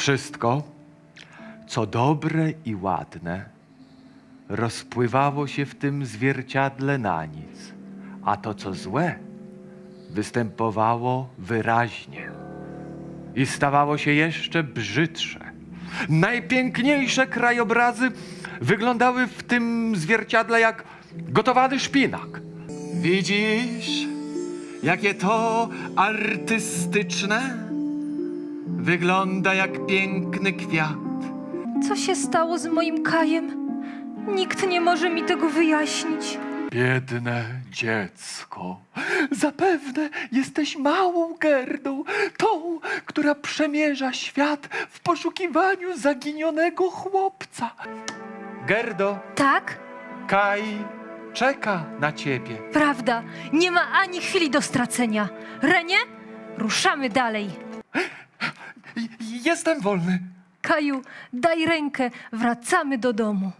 Wszystko, co dobre i ładne, rozpływało się w tym zwierciadle na nic, a to, co złe, występowało wyraźnie i stawało się jeszcze brzydsze. Najpiękniejsze krajobrazy wyglądały w tym zwierciadle jak gotowany szpinak. Widzisz, jakie to artystyczne? Wygląda jak piękny kwiat. Co się stało z moim Kajem? Nikt nie może mi tego wyjaśnić. Biedne dziecko. Zapewne jesteś małą Gerdą, tą, która przemierza świat w poszukiwaniu zaginionego chłopca. Gerdo, Tak? Kaj czeka na ciebie. Prawda. Nie ma ani chwili do stracenia. Renie, ruszamy dalej. Jestem wolny. Kaju, daj rękę, wracamy do domu.